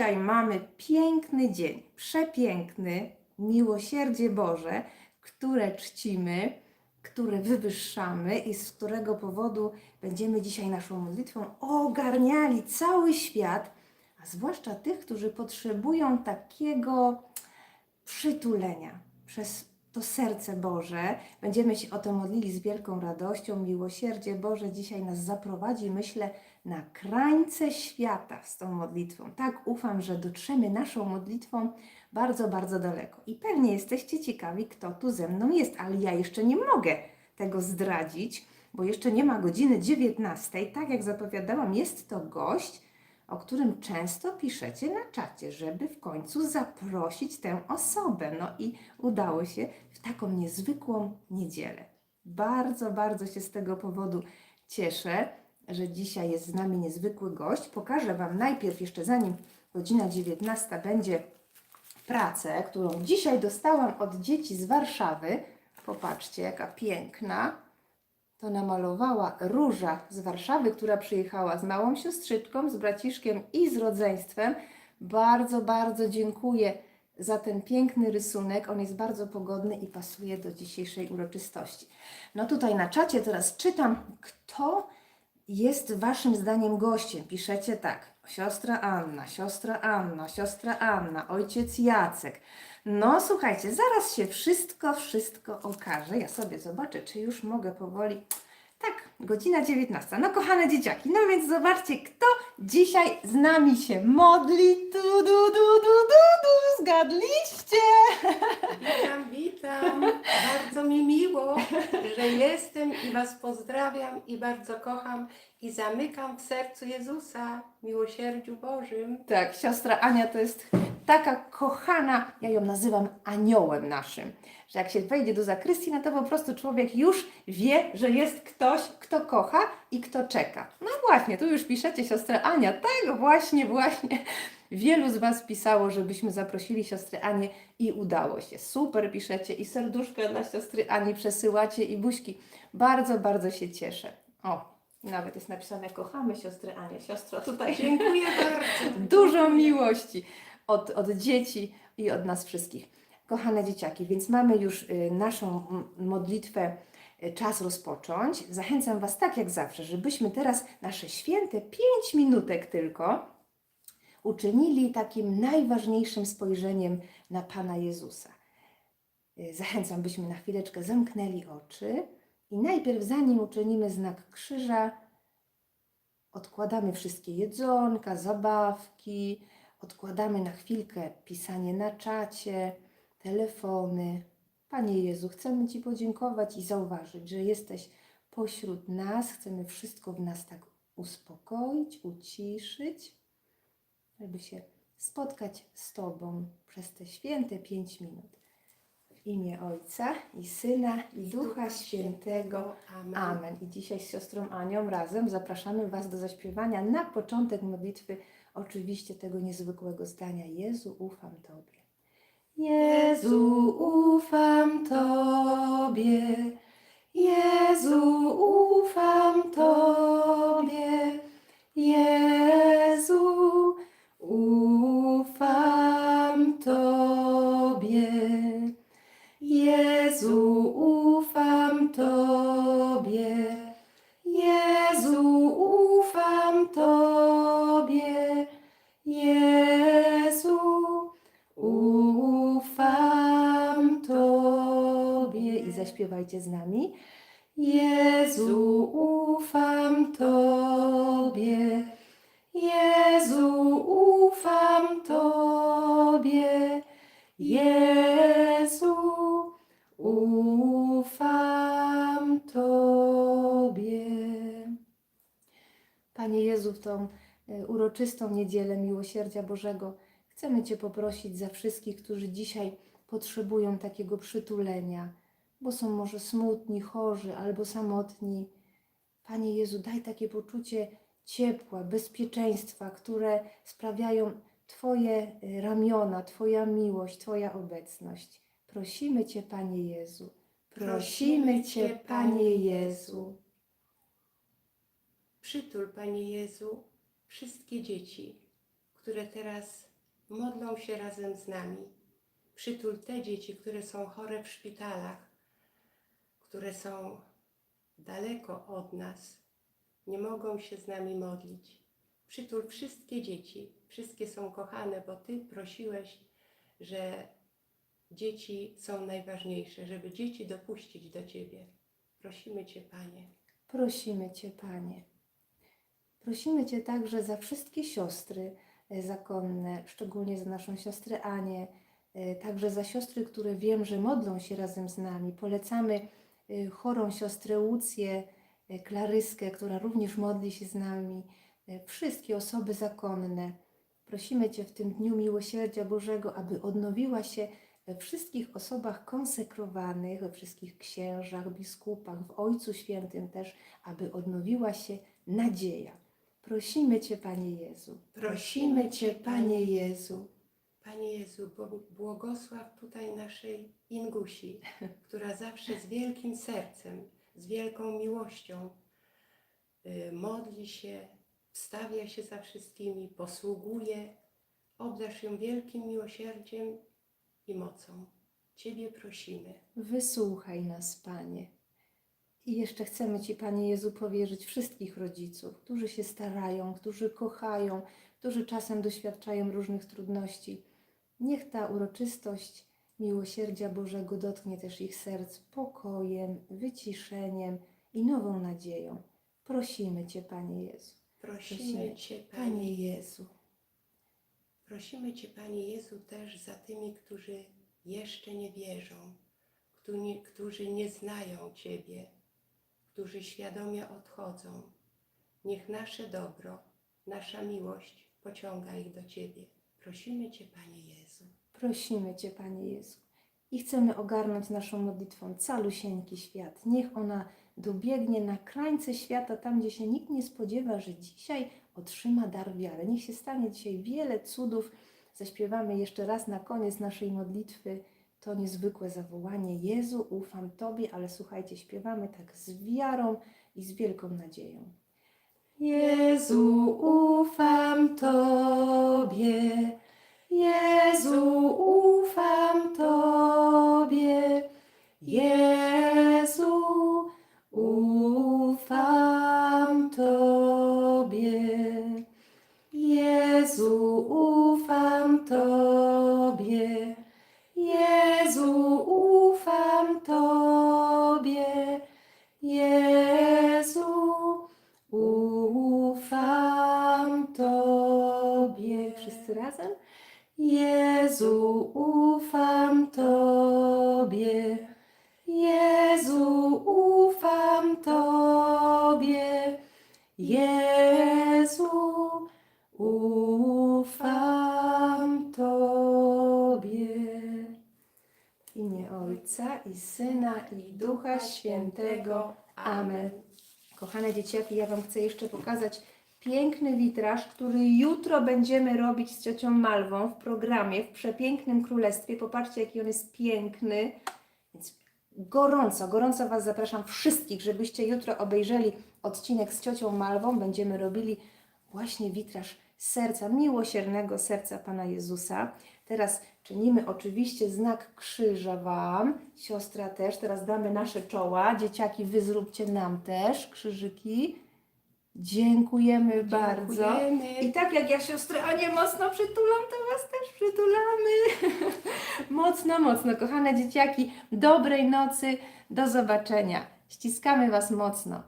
dzisiaj mamy piękny dzień, przepiękny, miłosierdzie Boże, które czcimy, które wywyższamy i z którego powodu będziemy dzisiaj naszą modlitwą ogarniali cały świat, a zwłaszcza tych, którzy potrzebują takiego przytulenia przez to serce Boże. Będziemy się o to modlili z wielką radością. Miłosierdzie Boże dzisiaj nas zaprowadzi, myślę, na krańce świata z tą modlitwą. Tak ufam, że dotrzemy naszą modlitwą bardzo, bardzo daleko. I pewnie jesteście ciekawi, kto tu ze mną jest, ale ja jeszcze nie mogę tego zdradzić, bo jeszcze nie ma godziny 19. Tak jak zapowiadałam, jest to gość, o którym często piszecie na czacie, żeby w końcu zaprosić tę osobę. No i udało się w taką niezwykłą niedzielę. Bardzo, bardzo się z tego powodu cieszę, że dzisiaj jest z nami niezwykły gość. Pokażę Wam najpierw, jeszcze zanim godzina 19 będzie, pracę, którą dzisiaj dostałam od dzieci z Warszawy. Popatrzcie, jaka piękna. To namalowała Róża z Warszawy, która przyjechała z małą siostrzyczką, z braciszkiem i z rodzeństwem. Bardzo, bardzo dziękuję za ten piękny rysunek. On jest bardzo pogodny i pasuje do dzisiejszej uroczystości. No tutaj na czacie teraz czytam, kto jest Waszym zdaniem gościem. Piszecie tak. Siostra Anna, siostra Anna, siostra Anna, ojciec Jacek. No słuchajcie, zaraz się wszystko, wszystko okaże. Ja sobie zobaczę, czy już mogę powoli. Tak, godzina 19. No kochane dzieciaki, no więc zobaczcie, kto dzisiaj z nami się modli. Tu, du, du, du, du, du. Zgadliście? Witam, witam. Bardzo mi miło, że jestem i Was pozdrawiam i bardzo kocham i zamykam w sercu Jezusa, miłosierdziu Bożym. Tak, siostra Ania to jest taka kochana, ja ją nazywam aniołem naszym, że jak się wejdzie do zakrystii, no to po prostu człowiek już wie, że jest ktoś, kto kocha i kto czeka. No właśnie, tu już piszecie siostrę Ania, tak właśnie, właśnie. Wielu z Was pisało, żebyśmy zaprosili siostrę Anię i udało się. Super piszecie i serduszka dla siostry Ani przesyłacie i buźki. Bardzo, bardzo się cieszę. O, nawet jest napisane kochamy siostrę Anię. Siostro, tutaj Dziękuję bardzo. dużo miłości od, od dzieci i od nas wszystkich. Kochane dzieciaki, więc mamy już y, naszą modlitwę, y, czas rozpocząć. Zachęcam Was tak jak zawsze, żebyśmy teraz nasze święte pięć minutek tylko uczynili takim najważniejszym spojrzeniem na Pana Jezusa. Y, Zachęcam, byśmy na chwileczkę zamknęli oczy i najpierw, zanim uczynimy znak krzyża, odkładamy wszystkie jedzonka, zabawki, odkładamy na chwilkę pisanie na czacie, telefony. Panie Jezu, chcemy Ci podziękować i zauważyć, że jesteś pośród nas. Chcemy wszystko w nas tak uspokoić, uciszyć, żeby się spotkać z Tobą przez te święte pięć minut. W imię Ojca i Syna i Ducha Świętego. Amen. Amen. I dzisiaj z siostrą Anią razem zapraszamy Was do zaśpiewania na początek modlitwy, oczywiście tego niezwykłego zdania. Jezu, ufam Tobie. Jezu, ufam Tobie. Jezu, ufam Tobie. Jezu, zaśpiewajcie z nami. Jezu, ufam Tobie. Jezu, ufam Tobie. Jezu, ufam Tobie. Panie Jezu, w tą e, uroczystą niedzielę Miłosierdzia Bożego chcemy Cię poprosić za wszystkich, którzy dzisiaj potrzebują takiego przytulenia, bo są może smutni, chorzy albo samotni. Panie Jezu, daj takie poczucie ciepła, bezpieczeństwa, które sprawiają Twoje y, ramiona, Twoja miłość, Twoja obecność. Prosimy Cię, Panie Jezu. Prosimy Cię, Panie Jezu. Przytul, Panie Jezu, wszystkie dzieci, które teraz modlą się razem z nami. Przytul te dzieci, które są chore w szpitalach, które są daleko od nas, nie mogą się z nami modlić. Przytul wszystkie dzieci, wszystkie są kochane, bo Ty prosiłeś, że dzieci są najważniejsze, żeby dzieci dopuścić do Ciebie. Prosimy Cię, Panie. Prosimy Cię, Panie. Prosimy Cię także za wszystkie siostry e, zakonne, szczególnie za naszą siostrę Anię, e, także za siostry, które wiem, że modlą się razem z nami. Polecamy chorą siostrę Łucję, e, Klaryskę, która również modli się z nami, e, wszystkie osoby zakonne. Prosimy Cię w tym Dniu Miłosierdzia Bożego, aby odnowiła się we wszystkich osobach konsekrowanych, we wszystkich księżach, biskupach, w Ojcu Świętym też, aby odnowiła się nadzieja. Prosimy Cię, Panie Jezu. Prosimy Cię, Panie Jezu. Panie Jezu, błogosław tutaj naszej Ingusi, która zawsze z wielkim sercem, z wielką miłością y, modli się, wstawia się za wszystkimi, posługuje. Obdarz ją wielkim miłosierdziem i mocą. Ciebie prosimy. Wysłuchaj nas, Panie. I jeszcze chcemy Ci, Panie Jezu, powierzyć wszystkich rodziców, którzy się starają, którzy kochają, którzy czasem doświadczają różnych trudności. Niech ta uroczystość miłosierdzia Bożego dotknie też ich serc pokojem, wyciszeniem i nową nadzieją. Prosimy Cię, Panie Jezu. Prosimy Cię, Panie Panie Jezu. Prosimy Cię, Panie Jezu, też za tymi, którzy jeszcze nie wierzą, którzy nie znają Ciebie, którzy świadomie odchodzą. Niech nasze dobro, nasza miłość pociąga ich do Ciebie. Prosimy Cię, Panie Jezu. Prosimy Cię, Panie Jezu. I chcemy ogarnąć naszą modlitwą calusieńki świat. Niech ona dobiegnie na krańce świata, tam gdzie się nikt nie spodziewa, że dzisiaj otrzyma dar wiary. Niech się stanie dzisiaj wiele cudów. Zaśpiewamy jeszcze raz na koniec naszej modlitwy to niezwykłe zawołanie. Jezu, ufam Tobie, ale słuchajcie, śpiewamy tak z wiarą i z wielką nadzieją. Jezu, ufam Tobie. Ufam Tobie. Jezu, ufam Tobie. Jezu, ufam Tobie. W imię Ojca i Syna i Ducha Świętego. Amen. Kochane dzieciaki, ja Wam chcę jeszcze pokazać piękny witraż, który jutro będziemy robić z ciocią Malwą w programie w Przepięknym Królestwie. Popatrzcie, jaki on jest piękny. Więc gorąco, gorąco Was zapraszam wszystkich, żebyście jutro obejrzeli odcinek z ciocią Malwą. Będziemy robili właśnie witraż serca, miłosiernego serca Pana Jezusa. Teraz czynimy oczywiście znak krzyża Wam, siostra też. Teraz damy nasze czoła. Dzieciaki, Wy zróbcie nam też krzyżyki. Dziękujemy bardzo. Dziękujemy. I tak jak ja siostrę Anię mocno przytulam, to Was też przytulamy. mocno, mocno. Kochane dzieciaki, dobrej nocy. Do zobaczenia. Ściskamy Was mocno.